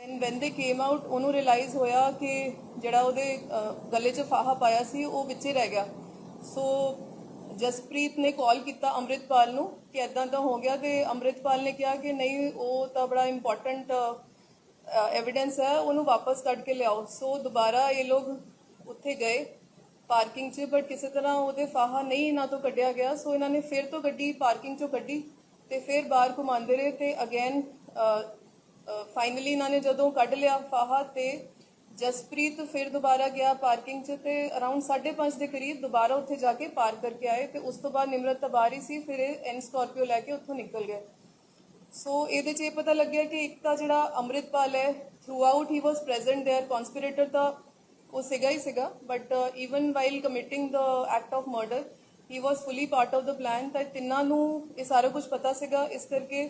then when they came out ਉਹਨੂੰ realise ਹੋਇਆ ਕਿ ਜਿਹੜਾ ਉਹਦੇ ਗਲੇ 'ਚ ਫਾਹਾ ਪਾਇਆ ਸੀ, ਉਹ ਵਿੱਚੇ ਰਹਿ ਗਿਆ। ਸੋ ਜਸਪ੍ਰੀਤ ਨੇ ਕਾਲ ਕੀਤਾ ਅੰਮ੍ਰਿਤਪਾਲ ਨੂੰ ਕਿ ਐਦਾਂ ਤਾਂ ਹੋ ਗਿਆ ਤੇ ਅੰਮ੍ਰਿਤਪਾਲ ਨੇ ਕਿਹਾ ਕਿ ਨਹੀਂ, ਉਹ ਤਾਂ ਬੜਾ ਇੰਪੋਰਟੈਂਟ ਐਵੀਡੈਂਸ ਹੈ, ਉਹਨੂੰ ਵਾਪਸ ਕੱਢ ਕੇ ਲਿਆਓ। ਸੋ ਦੁਬਾਰਾ ਇਹ ਲੋਕ ਉੱਥੇ ਗਏ ਪਾਰਕਿੰਗ 'ਚ ਬਟ ਕਿਸੇ ਤਰ੍ਹਾਂ ਉਹਦੇ ਫਾਹਾ ਨਹੀਂ ਇਹਨਾਂ ਤੋਂ ਕੱਢਿਆ ਗਿਆ। ਸੋ ਇਹਨਾਂ ਨੇ ਫਿਰ ਤੋਂ ਗੱਡੀ ਪਾਰਕਿੰਗ 'ਚੋਂ ਕੱਢੀ ਤੇ ਫਿਰ ਬਾਹਰ ਘੁਮਾਉਂਦੇ ਰਹੇ ਤੇ ਅਗੇਨ ਫਾਈਨਲੀ ਇਹਨਾਂ ਨੇ ਜਦੋਂ ਕੱਢ ਲਿਆ ਫਾਹਾ ਤੇ ਜਸਪ੍ਰੀਤ ਫਿਰ ਦੁਬਾਰਾ ਗਿਆ ਪਾਰਕਿੰਗ 'ਚ ਤੇ ਅਰਾਊਂਡ 5:30 ਦੇ ਕਰੀਬ ਦੁਬਾਰਾ ਉੱਥੇ ਜਾ ਕੇ ਪਾਰਕ ਕਰਕੇ ਆਏ ਤੇ ਉਸ ਤੋਂ ਬਾਅਦ ਨਿਮਰਤ ਤਾਂ ਬਾਹਰ ਹੀ ਸੀ ਫਿਰ ਇਹ ਐਨ ਸਕਾਰਪੀਓ ਲੈ ਕੇ ਉੱਥੋਂ ਨਿਕਲ ਗਏ ਸੋ ਇਹਦੇ 'ਚ ਇਹ ਪਤਾ ਲੱਗਿਆ ਕਿ ਇੱਕ ਤਾਂ ਜਿਹੜਾ ਅੰਮ੍ਰਿਤਪਾਲ ਹੈ throughout he was present there conspirator ਤਾਂ ਉਹ ਸੀਗਾ ਹੀ ਸੀਗਾ but even while committing the act of murder he was fully part of the plan ਤਾਂ ਤਿੰਨਾਂ ਨੂੰ ਇਹ ਸਾਰਾ ਕੁਝ ਪਤਾ ਸੀਗਾ ਇਸ ਕਰਕੇ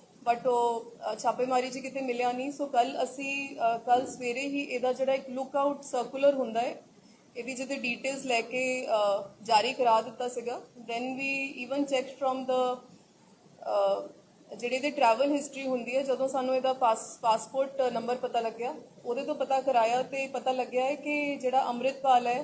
ਬਟ ਉਹ ਛਾਪੇਮਾਰੀ 'ਚ ਕਿਤੇ ਮਿਲਿਆ ਨਹੀਂ ਸੋ ਕੱਲ ਅਸੀਂ ਕੱਲ ਸਵੇਰੇ ਹੀ ਇਹਦਾ ਜਿਹੜਾ ਇੱਕ ਲੁੱਕ ਆਊਟ ਸਰਕੂਲਰ ਹੁੰਦਾ ਹੈ ਇਹਦੀ ਜਿਹਦੇ ਡੀਟੇਲਸ ਲੈ ਕੇ ਜਾਰੀ ਕਰਾ ਦਿੱਤਾ ਸੀਗਾ then we even check from the ਜਿਹੜੇ ਦੇ ਟਰੈਵਲ ਹਿਸਟਰੀ ਹੁੰਦੀ ਹੈ ਜਦੋਂ ਸਾਨੂੰ ਇਹਦਾ ਪਾਸ ਪਾਸਪੋਰਟ ਨੰਬਰ ਪਤਾ ਲੱਗਿਆ ਉਹਦੇ ਤੋਂ ਪਤਾ ਕਰਾਇਆ ਤੇ ਪਤਾ ਲੱਗਿਆ ਹੈ ਕਿ ਜਿਹੜਾ ਅੰਮ੍ਰਿਤਪਾਲ ਹੈ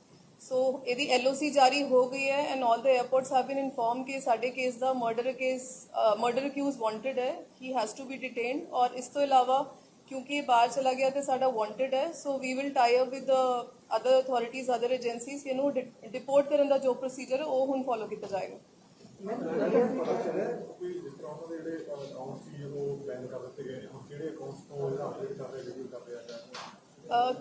ਸੋ ਇਹਦੀ ਐਲਓਸੀ ਜਾਰੀ ਹੋ ਗਈ ਹੈ and all the airports have been inform ਕਿ ਸਾਡੇ ਕੇਸ ਦਾ murder case murder accused wanted ਹੈ he has to be detained ਔਰ ਇਸ ਤੋਂ ਇਲਾਵਾ ਕਿਉਂਕਿ ਇਹ ਬਾਹਰ ਚਲਾ ਗਿਆ ਤੇ ਸਾਡਾ ਵਾਂਟਡ ਹੈ so we will tie up with other authorities other agencies ਇਹਨੂੰ ਡਿਪੋਰਟ ਕਰਨ ਦਾ ਜੋ ਪ੍ਰੋਸੀਜਰ ਹੈ, ਉਹ ਹੁਣ ਫੋਲੋ ਕੀਤਾ ਜਾਏਗਾ। ਜਿਹੜੇ ਅਕਾਊਂਟ ਸੀ ਉਹ ਬੈਨ ਕਰ ਦਿੱਤੇ ਗਏ ਹੁਣ ਕਿਹੜੇ ਅਕਾਊਂਟਸ ਤੋਂ ਇਹਦਾ ਅਪਡੇਟ ਕਰ ਰਹੇ ਰਿਵਿਊ ਕਰ ਰਿਹਾ ਹੈ?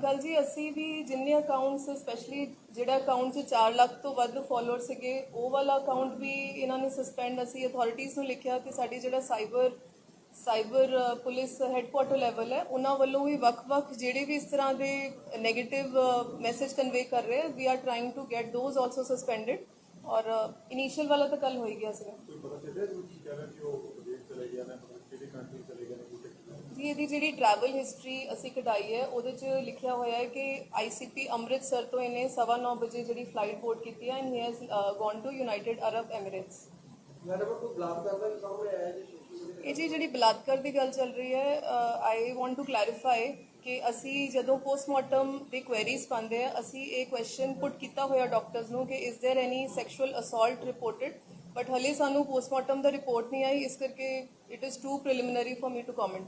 ਕੱਲ ਜੀ ਅਸੀਂ ਵੀ ਜਿੰਨੇ ਅਕਾਊਂਟਸ ਸਪੈਸ਼ਲੀ ਜਿਹੜਾ ਅਕਾਊਂਟ 'ਚ 4 ਲੱਖ ਤੋਂ ਵੱਧ ਫਾਲੋਅਰ ਸੀਗੇ, ਉਹ ਵਾਲਾ ਅਕਾਊਂਟ ਵੀ ਇਹਨਾਂ ਨੇ ਸਸਪੈਂਡ ਅਸੀਂ ਅਥਾਰਟੀਜ਼ ਨੂੰ ਲਿਖਿਆ ਤੇ ਸਾਡੀ ਜਿਹੜਾ cyber cyber police headquarter level ਹੈ, ਉਹਨਾਂ ਵੱਲੋਂ ਵੀ ਵੱਖ-ਵੱਖ ਜਿਹੜੇ ਵੀ ਇਸ ਤਰ੍ਹਾਂ ਦੇ 네ਗੇਟਿਵ ਮੈਸੇਜ ਕਨਵੇ ਕਰ ਰਹੇ we are trying to get those also suspended ਔਰ ਇਨੀਸ਼ੀਅਲ ਵਾਲਾ ਤਾਂ ਕੱਲ ਹੋਈ ਗਿਆ ਸੀਗਾ। ਕੋਈ ਪਤਾ ਚੱਲਿਆ ਜੀ ਕਿ ਉਹ ਵਿਦੇਸ਼ ਚਲੇ ਗਿਆ ਨੇ ਕਿਹੜੀ ਕੰਟਰੀ ਚਲੇ ਗਏ ਨੇ ਜੀ, ਇਹਦੀ ਜਿਹੜੀ ਟਰੈਵਲ ਹਿਸਟਰੀ ਅਸੀਂ ਕਢਾਈ ਹੈ, ਉਹਦੇ 'ਚ ਲਿਖਿਆ ਹੋਇਆ ਹੈ ਕਿ ਆਈਸੀਪੀ ਅੰਮ੍ਰਿਤਸਰ ਤੋਂ ਇਹਨੇ ਸਵਾ 9:30 ਵਜੇ ਜਿਹੜੀ ਫਲਾਈਟ ਬੋਰਡ ਕੀਤੀ ਹੈ and he has gone to United Arab Emirates ਇਹ ਜੀ ਜਿਹੜੀ ਬਲਾਤਕਾਰ ਦੀ ਗੱਲ ਚੱਲ ਰਹੀ ਹੈ ਆਈ ਵਾਂਟ ਟੂ ਕਲੈਰੀਫਾਈ ਕਿ ਅਸੀਂ ਜਦੋਂ ਪੋਸਟਮਾਰਟਮ ਦੀ ਕੁਐਰੀਜ਼ ਪਾਉਂਦੇ ਆ ਅਸੀਂ ਇਹ ਕੁਐਸਚਨ ਪੁੱਟ ਕੀਤਾ ਹੋਇਆ ਡਾਕਟਰਸ ਨੂੰ ਕਿ is there any sexual assault reported but ਹਲੇ ਸਾਨੂੰ ਪੋਸਟਮਾਰਟਮ ਦਾ ਰਿਪੋਰਟ ਨਹੀਂ ਆਈ, ਇਸ ਕਰਕੇ it is too preliminary for me to comment